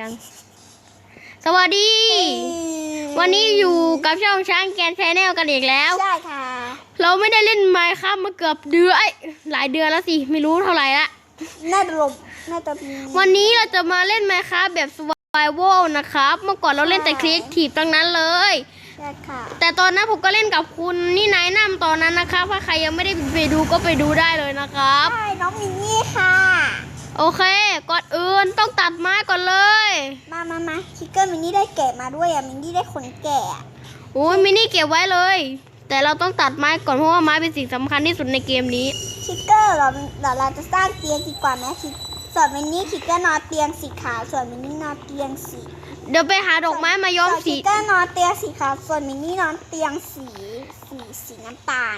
ยังสวัสดี วันนี้อยู่กับช่องช้างแกนชแนลกันอีกแล้ว ใช่ค่ะ เราไม่ได้เล่นไมค์ครับมาเกือบเดือนเอ้ยหลายเดือนแล้วสิ ไม่รู้เท่าไหร่ละ น่าจะลมน่าจะมีวันนี้เราจะมาเล่นไมค์ครับแบบ survival นะครับ เมื่อก่อนเราเล่นแต่ creative ทั้งนั้นเลย ใช่ค่ะ แต่ตอนนั้นผมก็เล่นกับคุณนี่นายน้ำตอนนั้นนะครับ ถ้าใครยังไม่ได้ไปดูก็ไปดูได้เลยนะครับ ใช่ น้องมินนี่ค่ะ โอเค ก่อนอื่นต้องตัดไม้ก่อนเลย มามามาคิกเกอร์มินนี่ได้แกะมาด้วยอะมินนี่ได้ขนแกะอะโอ้ยมินี่เก็บไว้เลย แต่เราต้องตัดไม้ก่อนเพราะว่าไม้เป็นสิ่งสำคัญที่สุดในเกมนี้คิกเกอร์เราเดี๋ยวเราจะสร้างเตียงดีกว่าไหมคิส่วนมินนี่คิกเกอร์นอนเตียงสีขาวส่วนมินนี่นอนเตียงสีเดี๋ยวไปหาดอกไม้มาย้อมส่วนสีคิกเกอร์นอนเตียงสีขาวส่วนมินนี่นอนเตียงสีสีสีน้ำตาล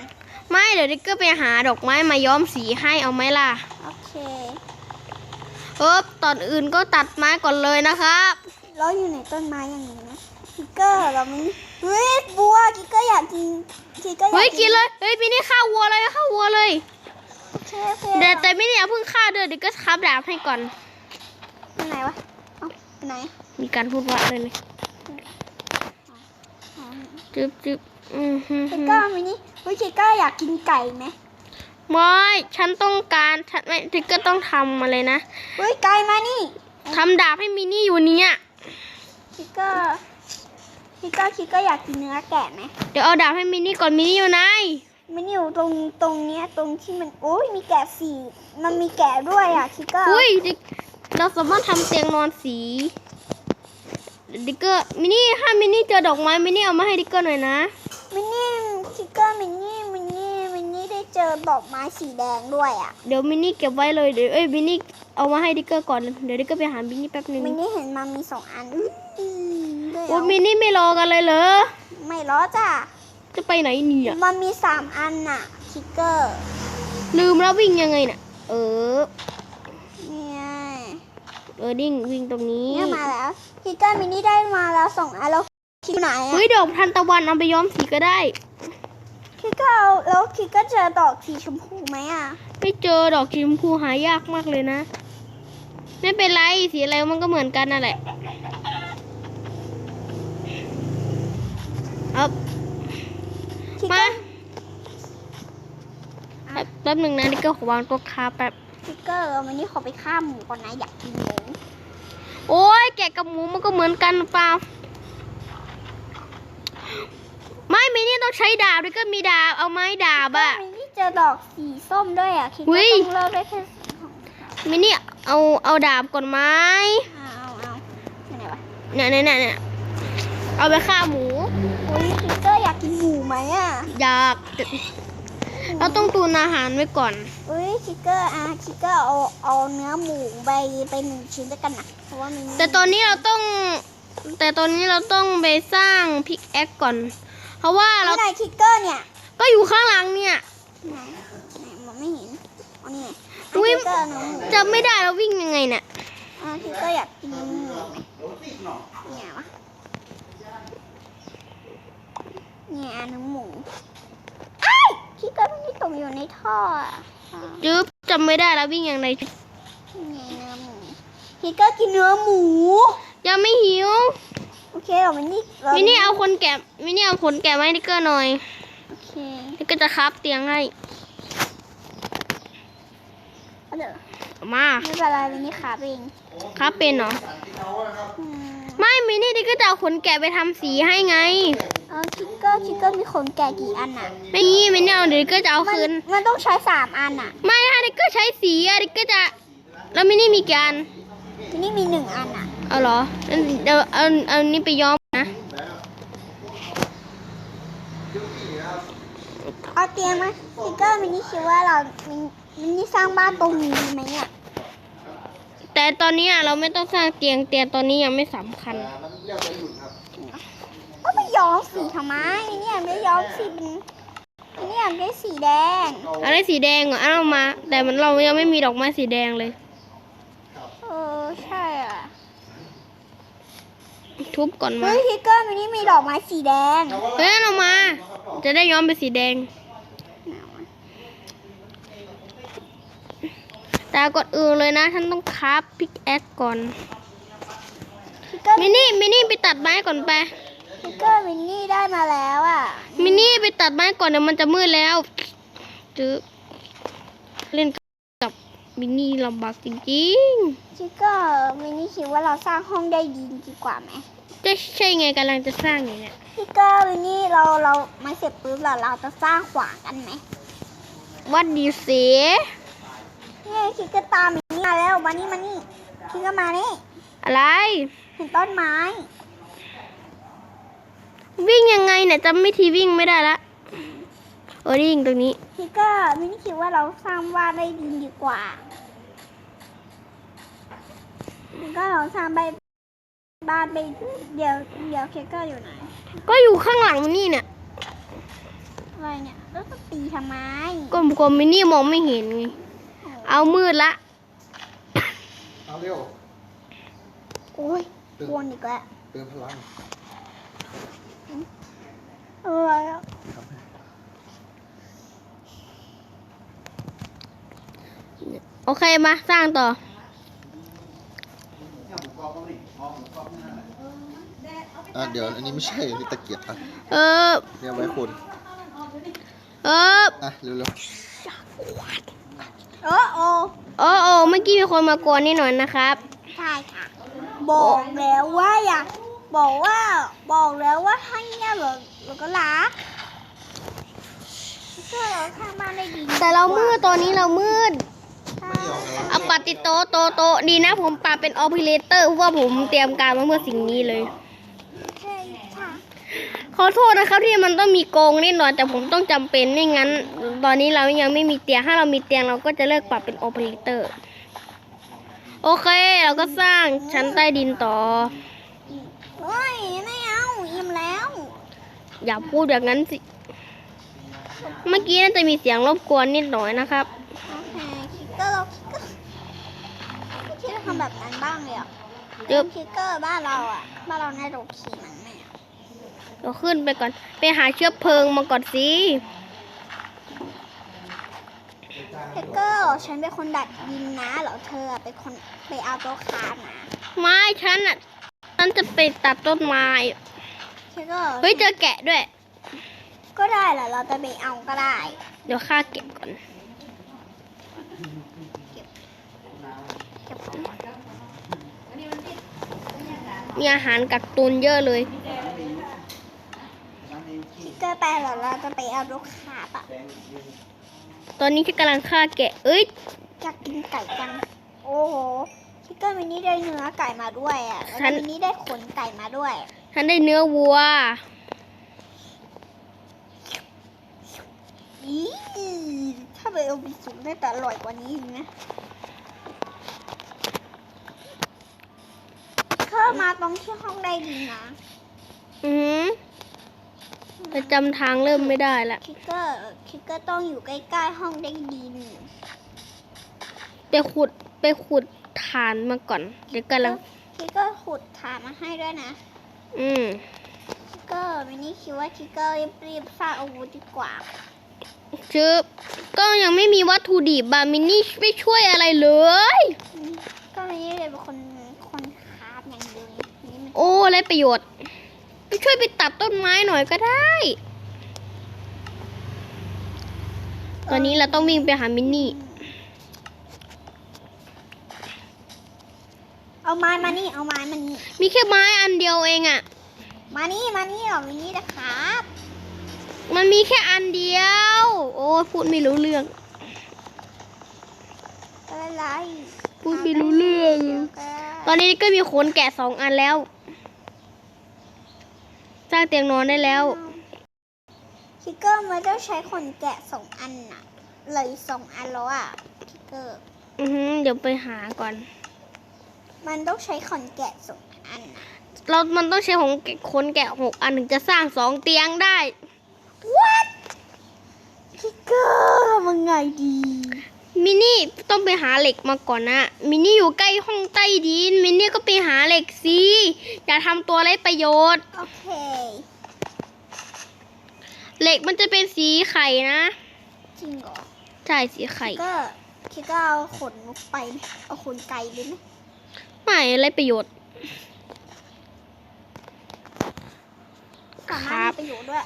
ไม่เดี๋ยวดิกเกอร์ไปหาดอกไม้มาย้อมสีให้เอาไหมล่ะโอเค เอ๊บตอนอื่นก็ตัดไม้ก่อนเลยนะครับเราอยู่ในต้นไม้อย่างนี้นะคิกเกอร์เรามินนี่เฮ้ยบัวคิกเกอร์อยากกินคิกเกอร์อยากเฮ้ยกินเลยเฮ้ยมินี่ฆ่าวัวเลยฆ่าวัวเลยใช่เพื่แต่อนแต่มินี่อย่าเพิ่งฆ่าเด้อดิกเกอร์คับดาบให้ก่อนไปไหนวะเอ้าไปไหนมีการพูดว่าเลยเลยจึ๊บจึ๊บอือฮึคิกเกอร์มินี่เฮ้ยคิกเกอร์อยากกินไก่ไหม ไม่ฉันต้องการฉันไม่ดิกเกอร์ต้องทำอะไรนะเฮ้ยไก่มานี่ทำดาบให้มินี่อยู่เนี้ยคิกเกอร์คิกเกอร์คิกเกอร์อยากกินเนื้อแกะไหมเดี๋ยวเอาดาบให้มินี่ก่อนมินี่อยู่ไหนมันอยู่ตรงตรงเนี้ยตรงที่มันโอ้ยมีแกะสีมันมีแกะด้วยอะคิกเกอร์อุ้ยดิเราสามารถทำเตียงนอนสีดิกเกอร์มินี่ถ้ามินี่เจอดอกไม้มินี่เอามาให้ดิกเกอร์หน่อยนะมินี่คิกเกอร์มินี่มินี่มินี่ได้ เจอดอกไม้สีแดงด้วยอะ เดี๋ยวมินี่เก็บไว้เลยเดี๋ยวเอ้ยมินี่เอามาให้ดิกเกอร์ก่อน เดี๋ยวดิกเกอร์ไปหามินี่แป๊บนึงมินี่เห็นมันมีสองอันอื้อหือด้วยโอ้เอามินี่ไม่รอกันเลยเหรอ ไม่ล้อจ้ะ จะไปไหนเนี่ยมันมีสามอันน่ะคิกเกอร์ ลืมแล้ววิ่งยังไงน่ะ เออเนี่ยเออดิ่งวิ่งตรงนี้เนี่ยมาแล้วคิกเกอร์มินี่ได้มาแล้วสองอันแล้วคิกไหนอะเฮ้ยดอกทันตะวันเอาไปย้อมสีก็ได้ คิกเกอร์เอาแล้วคิกเกอร์เจอดอกสีชมพูไหมอะ ไม่เจอดอกสีชมพูหายากมากเลยนะ ไม่เป็นไรสีอะไรมันก็เหมือนกันนั่นแหละเอาคิกเกมาอร์แป๊บหนึ่งนะดิกเกอร์ขอวางตัวคาแป๊บ คิกเกอร์วันนี้ขอไปฆ่าหมูก่อนนะอยากกินหมู โอ้ยแกะกับหมูมันก็เหมือนกันหรือเปล่า ไม่มีนี่ ต้องใช้ดาบดิกเกอร์มีดาบเอาไม้ดาบอะมินี่เจอดอกสีส้มด้วยอะคิกเกอุ๊อร์ยต้องเลิกได้แค่สองมินี่เอาเอาดาบก่อนไหมเอาเอาเอาที่ไหนวะเนี่ยเนี่ยเนี่ยเนี่ยเอาไปฆ่าหมูอุ้ยคิกเกอร์อยากกินหมูไหมอะอยากเราต้องตุนอาหารไว้ก่อนอุ้ยคิกเกอร์อะคิกเกอร์เอาเอาเนื้อหมูไปไปหนึ่งชิ้นด้วยกันนะเพราะว่ามินี่แต่ตอนนี้เราต้อง แต่ตอนนี้เราต้องไปสร้างพิกแอคก่อน เพราะว่าเราที่ไหนคิกเกอร์เนี่ยก็อยู่ข้างหลังเนี่ยไหนไหนมองไม่เห็นอันนี้ไงอุ๊ยคิกเกอร์เนื้อหมูจำไม่ได้เราวิ่งยังไงเนี่ยอ่าคิกเกอร์อยากกินเนื้อหมูไหมเนี่ยวะเนี่ยเนื้อหมูไอ้ายคิกเกอร์มันนี่ตกอยู่ในท่ออะอ่าจึ๊บจำไม่ได้แล้ววิ่งอย่างไรนี่ไงเนื้อหมูคิกเกอร์กินเนื้อหมู ยังไม่หิว โอเคเรามันนี่เรามินี่เอาคนแกะมินี่เอาขนแกะมาให้ดิกเกอร์หน่อยโอเคดิกเกอร์จะคราฟเตียงให้เอาเดี๋ยวเอามาไม่เป็นไรวันนี้ขาเองคราฟเป็นเหรออืมไม่มินี่ดิกเกอร์จะเอาขนแกะไปทำสีให้ไง เอาคิกเกอร์คิกเกอร์มีขนแกะกี่อันอะไม่มีมินี่เอาเดี๋ยวดิกเกอร์จะเอามันคืน มันต้องใช้สามอันอะไม่ถ้าดิกเกอร์ใช้สีอะดิกเกอร์จะแล้วมินี่มีกี่อันทีนี้มีหนึ่งอันอะ เอาเหรองั้นเดี๋ยวเอาเอานี่ไปย้อมนะเอาเตียงมาคิกเกอร์มินี่คิดว่าเรามินมินี่สร้างบ้านตรงนี้ดีไหมอะแต่ตอนนี้อะเราไม่ต้องสร้างเตียงเตียงตอนนี้ยังไม่สำคัญก็ไม่ย้อมสีทำไมมินี่อยากได้ย้อมสีเป็นมินี่อยากได้สีแดงอะไรสีแดงเหรอเอามา แต่มันเรายังไม่มีดอกไม้สีแดงเลย เออใช่อะ ทุบก่อนมาเฮ้ยคิกเกอร์มินี่มีดอกไม้สีแดง เฮ้ยเอามา จะได้ย้อมเป็นสีแดง แต่กดอื่นเลยนะ ฉันต้องคราฟพิกแอคก่อนเกอร์มินี่มินี่ไปตัดไม้ก่อนไปคิกเกอร์มินนี่ได้มาแล้วอะ มินี่ไปตัดไม้ก่อนเดี๋ยวมันจะมืดแล้วจื้อเล่นกับ มินี่ลำบากจริงคิกเกอร์มินนี่คิดว่าเราสร้างห้องได้ดีดีกว่าไหมๆจะใช่ไงกำลังจะสร้างอย่างเนี้ยคิกเกอร์มินนี่เราเรามาเสร็จปุ๊บเราเราจะสร้างขวางกันไหมวัดดีเสีนี่คิกเกอร์ตามมินนี่มาแล้วมานี่มานี่คิกเกอร์มานี่อะไรเห็นต้นไม้ วิ่งยังไงเนี่ยจำไม่ทีวิ่งไม่ได้ละเออวิ่งตรงนี้คิกเกอร์มินนี่คิดว่าเราสร้างบ้านได้ดีดีกว่าคิ กเกอร์เราสร้างบ้านบ้านไปเดี๋ยวเดี๋ยวคิกเกอร์อยู่ไหนก็อยู่ข้างหลังมินี่เนี่ยอะไรเนี่ยแล้วจะตีทำไมกลมๆมินี่มองไม่เห็นไงเอามืดละเอาเร็วโอ้ยกวนอีกแล้วเติมพลังเออครับโอเคมาสร้างต่อ อะเดี๋ยวอันนี้ไม่ใช่นี่ตะเกียบอะเออเนี่ยไว้คนเอออะเร็วโอ้โอ้โอ้โอ้เมื่อกี้มีคนมากวนนิดหน่อยนะครับ ใช่ค่ะ บอกแล้วว่าอย่าบอกว่าบอกแล้วว่าให้เงียบเราเราก็รักเชื่อเราข้างบ้านได้ดีแต่เรามืดตอนนี้เรามืดใช่ เอาปัดติดโตะโตะโตะดีนะผมปรับเป็นออพิเลเตอร์เพราะว่าผมเตรียมการมาเมื่อสิ่งนี้เลยใช่ค่ะขอโทษนะครับที่มันต้องมีโกงนิดหน่อยแต่ผมต้องจำเป็นไม่งั้น ตอนนี้เรายังไม่มีเตียงถ้าเรามีเตียงเราก็จะเลิกปรับเป็นออพิเลเตอร์โอเค เราก็สร้างชั้นใต้ดินต่อโอ้ยไม่เอาอิ่มแล้ว อย่าพูดแบบนั้นสิ เมื่อกี้น่าจะมีเสียงรบกวนนิดหน่อยนะครับ โอเคคิกเกอร์เราคิกเกอร์ไม่คิดจะทำ แบบนั้นบ้างเลยอะจึ๊บคิกเกอร์บ้านเราอะบ้านเราในโรงขี่มันไหมอะเราขึ้นไปก่อน ไปหาเชื้อเพลิงมาก่อนสิคิกเกอร์ฉันเป็นคนดัดดินนะเหรอเธอเป็นคนไปเอาโต๊ะคานนะไม่ฉันอะฉันจะไปตัดต้นไม้คิกเกอร์เฮ้ยเจอแกะด้วย ก็ได้แหละเราจะไปเอาก็ได้ เดี๋ยวข้าเก็บก่อนเก็บของก่อน มีอาหารกักตุนเยอะเลยคิกเกอร์ไปเหรอเราจะไปเอาโต๊ะคานปะตอนนี้ฉันกำลังฆ่าแกะ เอ้ยอยากกินไก่จัง โอ้โหคิกเกอร์มินนี่ได้เนื้อไก่มาด้วยอะแล้วฉัก็นมินนี่ได้ขนไก่มาด้วย ฉันได้เนื้อวัวอีถ้าไปเอาไปสุกได้แต่อร่อยกว่านี้อีกนะ เข้ามาตรงที่ห้องได้ดีนะอือหือแต่จำทางเริ่มไม่ได้ละคิกเกอร์คิกเกอร์ต้องอยู่ใกล้ๆห้องได้ดีหนึ่งไปขุดไปขุดฐานมาก่อน เดี๋ยวกำลังคิกเกอร์ขุดฐานมาให้ด้วยนะ อืมคิกเกอร์มินนี่คิดว่าคิกเกอร์รีบๆสร้างอาวุธดีกว่าชื่อก็ยังไม่มีวัตถุดิบบามินนี่ไม่ช่วยอะไรเลย ก็มินนี่เลยเป็นคนคนคราฟอย่างเดียวนี่มันโอ้ไรประโยชน์ไปช่วยไปตัดต้นไม้หน่อยก็ได้ ตอนนี้เราต้องวิ่งไปหามินนี่ เอาไม้มานี่เอาไม้มานี่มีแค่ไม้อันเดียวเองอะ่ะมานี่มานี่เหรอมินนี่นะครับ มันมีแค่อันเดียว โอ้ยพูดไม่รู้เรื่องอะไร พูดไม่รู้เรื่อง ตอนนี้ก็มีขนแกะสองอันแล้ว สร้างเตียงนอนได้แล้ว คิกเกอร์มันต้องใช้ขนแกะสองอันน่ะเลยสองอันแล้วอะคิกเกอร์ อือหือเดี๋ยวไปหาก่อน มันต้องใช้ขนแกะสองอันน่ะเรา มันต้องใช้ของแกะขนแกะหกอันถึงจะสร้างสองเตียงได้ What คิกเกอร์ทำยังไงดี มินี่ต้องไปหาเหล็กมาก่อนนะ มินี่อยู่ใกล้ห้องใต้ดิน มินี่ก็ไปหาเหล็กสิ อย่าทำตัวไร้ประโยชน์ โอเค เหล็กมันจะเป็นสีไข่นะ จริงเหรอ ใช่สีไข่ ก็คิกเกอร์เอาขนไปไหมเอาขนไก่ไปไหมไม่ไร้ประโยชน์สาคมารถรับมีประโยชน์ด้วย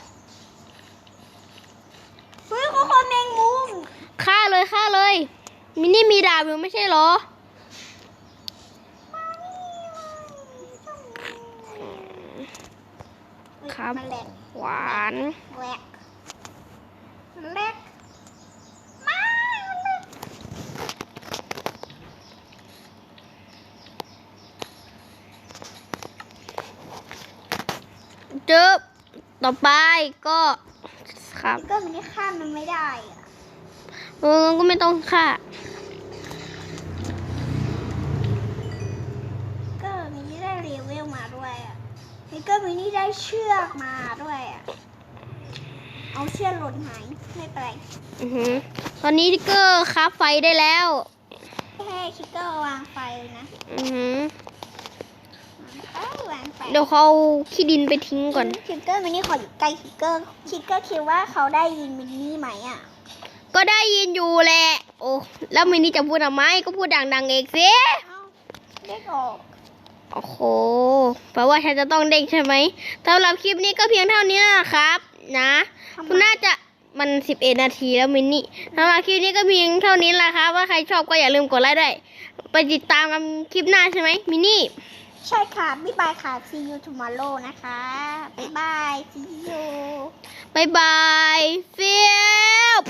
เฮ้ยเขาคนแมงมุม ฆ่าเลยฆ่าเลย มินี่มีดาบอยู่ไม่ใช่เหรอ ครับมันแหลกหวานแหลกมันแหลกไม่มันแหลกเจอต่อไปก็ครับ ก็มันนี่ข้ามมันไม่ได้อะเออก็ไม่ต้องฆ่าก็มินี่ได้เลเวลมาด้วยอะนี่ก็มินี่ได้เชือกมาด้วยอะ เอาเชือกหล่นหายไม่เป็นไรอือหือตอนนี้ทิกเกอร์คราฟไฟได้แล้วแค่คิกเกอร์วางไฟเลยนะอือหือเอ้ยวางไฟเดี๋ยวเขาเอาขี้ดินไปทิ้งก่อนคิกเกอร์มินี่ขออยู่ใกล้คิกเกอร์คิกเกอร์คิดว่าเขาได้ยินมินี่ไหมอะ ก็ได้ยินอยู่แหละ โอ้ แล้วมินี่จะพูดทำไม ก็พูดดังๆเองสิเอ้าเด็กออกโอ้โหแปลว่าฉันจะต้องเด้งใช่ไหมสำหรับคลิปนี้ก็เพียงเท่านี้นะครับ นะทำไมคุณน่าจะมันสิบเอ็ดนาทีแล้วมินนี่สำหรับคลิปนี้ก็เพียงเท่านี้แหละครับ ว่าใครชอบก็อย่าลืมกดไลค์ด้วย ไปติดตามกันคลิปหน้าใช่ไหมมินนี่ ใช่ค่ะ บ๊ายบายค่ะ see you tomorrow นะคะ บ๊ายบาย see you บายบายเฟียบ